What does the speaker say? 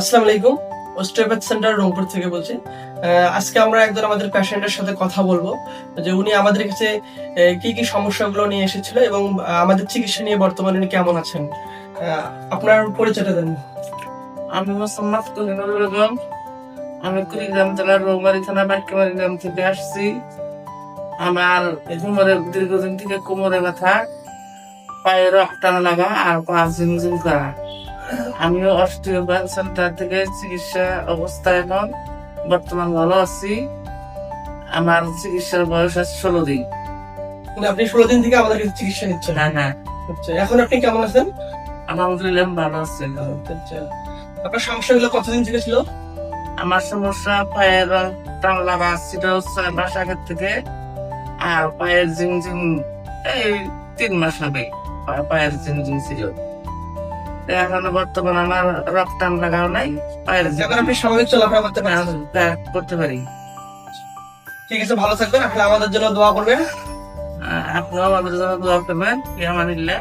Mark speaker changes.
Speaker 1: আসসালামু আলাইকুম। সেন্টার রংপুর থেকে বলছি। আজকে আমরা একজন আমাদের পেশেন্টের সাথে কথা বলব, যে উনি আমাদের কাছে কি কি সমস্যাগুলো নিয়ে এসেছিল এবং আমাদের চিকিৎসা নিয়ে বর্তমানে উনি কেমন আছেন। আপনার পরিচয়টা দেন।
Speaker 2: আমি মোসাম্মদ বেগম। আমি কুড়িগ্রাম জেলার রৌমারি থানা বাক্যবাড়ি গ্রাম থেকে আসছি। আমার দীর্ঘদিন থেকে কোমরে ব্যথা পায়ে রক টানা লাগা আর পা ঝিমঝিম করা। আমিও অস্টিওপ্যাথ সেন্টার থেকে চিকিৎসা অবস্থা এখন। বর্তমান ভালো আছি। আমার চিকিৎসার বয়স আছে ষোলো দিন।
Speaker 1: মানে আপনি ষোলো দিন থেকে আমাদের কাছে চিকিৎসা নিচ্ছেন?
Speaker 2: হ্যাঁ হ্যাঁ।
Speaker 1: আচ্ছা, এখন আপনি কেমন আছেন?
Speaker 2: আলহামদুলিল্লাহ ভালো আছি।
Speaker 1: আচ্ছা। আপনার সমস্যাগুলো কতদিন থেকে ছিল?
Speaker 2: আমার সমস্যা পায়ের টান লাগা ছিল ছয় মাস আগের থেকে। আর পায়ের ঝিমঝিম এই তিন মাস পা- পায়ের ঝিমঝিম ছিল। তো এখন বর্তমান আমার রক্তান লাগাও নাই
Speaker 1: এখন আপনি স্বাভাবিক চলাফেরা করতে পারেন।
Speaker 2: করতে পারি।
Speaker 1: ঠিক আছে ভালো থাকবেন। আপনি আমাদের জন্য দোয়া করবেন।
Speaker 2: আপনিও আমাদের জন্য দোয়া করবেন ইয়ামানিল্লাহ